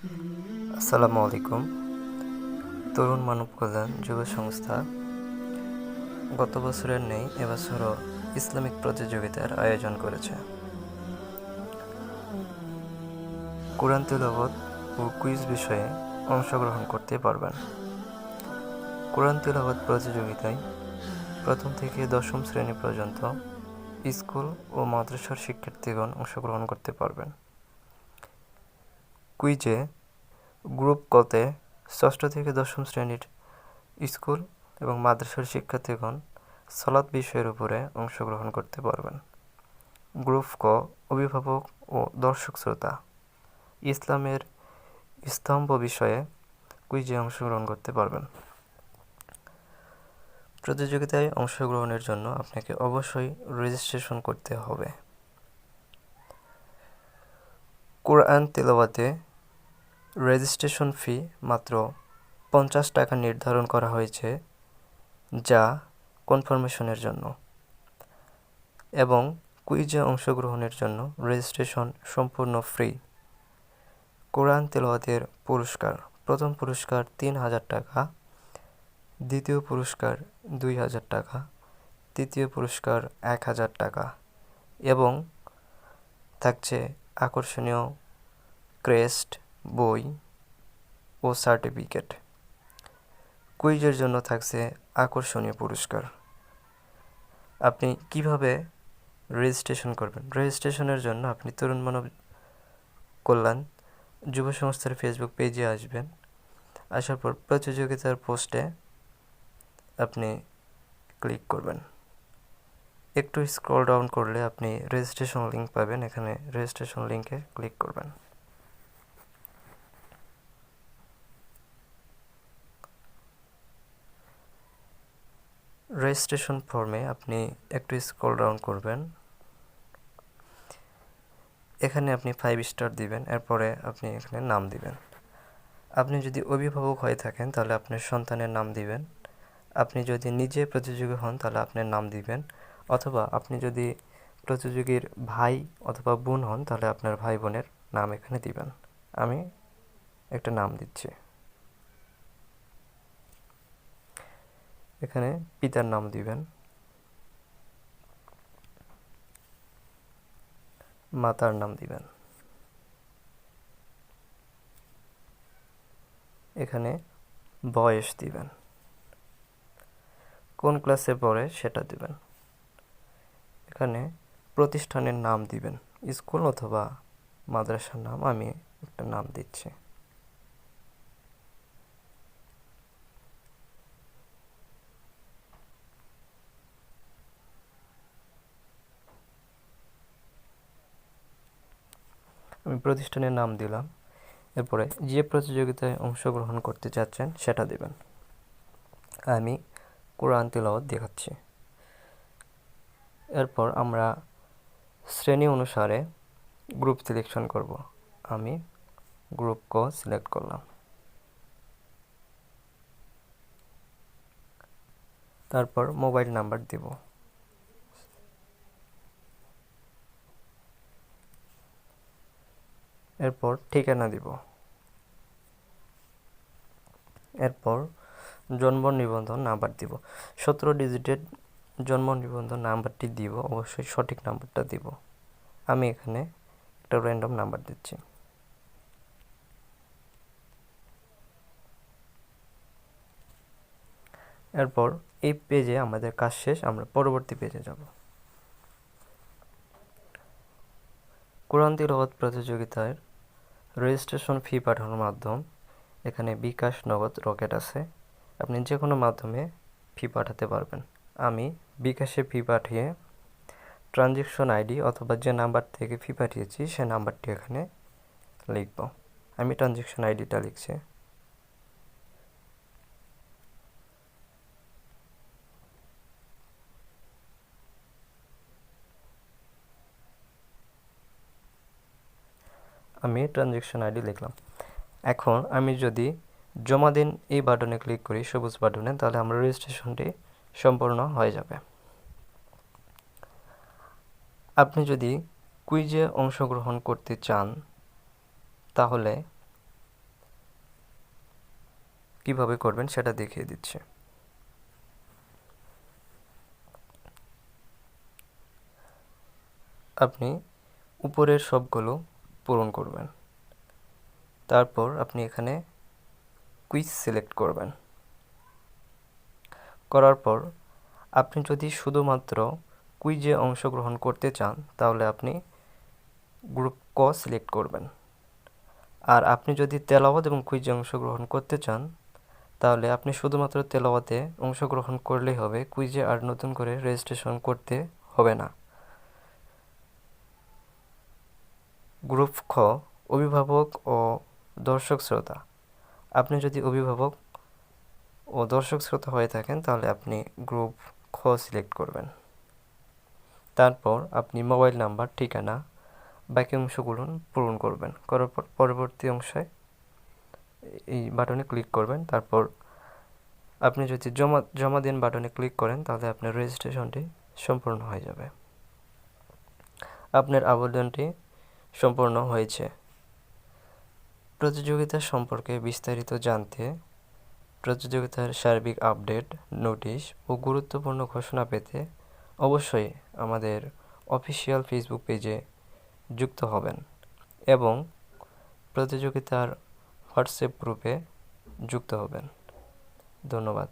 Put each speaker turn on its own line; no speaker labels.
আসসালামু আলাইকুম। তরুণ মানব কল্যাণ যুব সংস্থা। গত বছরের নেই, এবছরও ইসলামিক প্রতিযোগিতার আয়োজন করেছে। কোরআন তেলাওয়াত ও কুইজ বিষয়ে অংশগ্রহণ করতে পারবেন। কোরআন তেলাওয়াত প্রতিযোগিতায় প্রথম থেকে দশম শ্রেণি পর্যন্ত স্কুল ও মাদ্রাসার শিক্ষার্থীগণ অংশগ্রহণ করতে পারবেন। কুইজে গ্রুপ কতে ষষ্ঠ থেকে দশম শ্রেণির স্কুল এবং মাদ্রাসার শিক্ষার্থীগণ সলাৎ বিষয়ের উপরে অংশগ্রহণ করতে পারবেন। গ্রুপ ক, অভিভাবক ও দর্শক শ্রোতা, ইসলামের স্তম্ভ বিষয়ে কুইজে অংশগ্রহণ করতে পারবেন। প্রতিযোগিতায় অংশগ্রহণের জন্য আপনাকে অবশ্যই রেজিস্ট্রেশন করতে হবে। কোরআন তেলাওয়াতে রেজিস্ট্রেশন ফি মাত্র পঞ্চাশ টাকা নির্ধারণ করা হয়েছে, যা কনফার্মেশনের জন্য এবং কুইজে অংশগ্রহণের জন্য রেজিস্ট্রেশন সম্পূর্ণ ফ্রি। কোরআন তেলাওয়াতের পুরস্কার, প্রথম পুরস্কার তিন হাজার টাকা, দ্বিতীয় পুরস্কার দুই হাজার টাকা, তৃতীয় পুরস্কার এক হাজার টাকা এবং থাকছে আকর্ষণীয় ক্রেস্ট বই ও সার্টিফিকেট। কুইজের জন্য থাকছে আকর্ষণীয় পুরস্কার। আপনি কীভাবে রেজিস্ট্রেশন করবেন? রেজিস্ট্রেশনের জন্য আপনি তরুণ মানব কল্যাণ যুব সংস্থার ফেসবুক পেজে আসবেন। আসার পর প্রতিযোগিতার পোস্টে আপনি ক্লিক করবেন। একটু স্ক্রল ডাউন করলে আপনি রেজিস্ট্রেশন লিঙ্ক পাবেন। এখানে রেজিস্ট্রেশন লিঙ্কে ক্লিক করবেন। রেজিস্ট্রেশন ফর্মে আপনি একটু স্ক্রল ডাউন করবেন। এখানে আপনি ফাইভ স্টার দিবেন, এরপরে আপনি এখানে নাম দিবেন। আপনি যদি অভিভাবক হয়ে থাকেন, তাহলে আপনার সন্তানের নাম দিবেন। আপনি যদি নিজে প্রতিযোগী হন, তাহলে আপনার নাম দিবেন। অথবা আপনি যদি প্রতিযোগীর ভাই অথবা বোন হন, তাহলে আপনার ভাই বোনের নাম এখানে দিবেন। আমি একটা নাম দিচ্ছি। এখানে পিতার নাম দিবেন। মাতার নাম দিবেন। এখানে বয়স দিবেন। কোন ক্লাসে পড়ে সেটা দিবেন। এখানে প্রতিষ্ঠানের নাম দিবেন। স্কুল অথবা মাদ্রাসার নাম আমি একটা নাম দিচ্ছি। আমি প্রতিষ্ঠানের নাম দিলাম। এরপরে যে প্রতিযোগিতায় অংশগ্রহণ করতে চাচ্ছেন সেটা দেবেন। আমি কোরআন তেলাওয়াত দেখাচ্ছি। এরপর আমরা শ্রেণি অনুসারে গ্রুপ সিলেকশন করব। আমি গ্রুপ ক সিলেক্ট করলাম। তারপর মোবাইল নাম্বার দেব। এরপর ঠিকানা দিব। এরপর জন্ম নিবন্ধন নাম্বার দিব। সতেরো ডিজিটের জন্ম নিবন্ধন নাম্বারটি দিব, অবশ্যই সঠিক নাম্বারটা দিব। আমি এখানে একটা র্যান্ডম নাম্বার দিচ্ছি। এরপর এই পেজে আমাদের কাজ শেষ, আমরা পরবর্তী পেজে যাব। কোরআন তিলাওয়াত প্রতিযোগিতার রেজিস্ট্রেশন ফি পাঠানোর মাধ্যম এখানে বিকাশ নগদ রকেট আছে। আপনি যে কোনো মাধ্যমে ফি পাঠাতে পারবেন। আমি বিকাশে ফি পাঠিয়ে ট্রানজেকশন আইডি অথবা যে নাম্বার থেকে ফি পাঠিয়েছি সে নাম্বারটি এখানে লিখব। আমি ট্রানজেকশন আইডিটা লিখছি। আমি ট্রানজেকশন আইডি লিখলাম। এখন আমি যদি জমা দিন এই বাটনে ক্লিক করি, সবুজ বাটনে তাহলে আমার রেজিস্ট্রেশনটি সম্পূর্ণ হয়ে যাবে। আপনি যদি কুইজে অংশগ্রহণ করতে চান, তাহলে কীভাবে করবেন সেটা দেখিয়ে দিচ্ছি। আপনি উপরের সবগুলো পূরণ করবেন। তারপর আপনি এখানে কুইজ সিলেক্ট করবেন। করার পর আপনি যদি শুধুমাত্র কুইজে অংশগ্রহণ করতে চান, তাহলে আপনি গ্রুপ ক সিলেক্ট করবেন। আর আপনি যদি তেলাওয়াত এবং কুইজে অংশগ্রহণ করতে চান, তাহলে আপনি শুধুমাত্র তেলাওয়াতে অংশগ্রহণ করলেই হবে। কুইজে আর নতুন করে রেজিস্ট্রেশন করতে হবে না। গ্রুপ খ, অভিভাবক ও দর্শক শ্রোতা। আপনি যদি অভিভাবক ও দর্শক শ্রোতা হয়ে থাকেন, তাহলে আপনি গ্রুপ খ সিলেক্ট করবেন। তারপর আপনি মোবাইল নাম্বার, ঠিকানা, বাকি অংশগুলো পূরণ করবেন। করার পর পরবর্তী অংশে এই বাটনে ক্লিক করবেন। তারপর আপনি যদি জমা জমা দিন বাটনে ক্লিক করেন, তাহলে আপনার রেজিস্ট্রেশনটি সম্পূর্ণ হয়ে যাবে। আপনার আবেদনটি সম্পূর্ণ হয়েছে। প্রতিযোগিতা সম্পর্কে বিস্তারিত জানতে প্রতিযোগিতার সার্বিক আপডেট, নোটিশ ও গুরুত্বপূর্ণ ঘোষণা পেতে অবশ্যই আমাদের অফিসিয়াল ফেসবুক পেজে যুক্ত হবেন এবং প্রতিযোগিতার হোয়াটসঅ্যাপ গ্রুপে যুক্ত হবেন। ধন্যবাদ।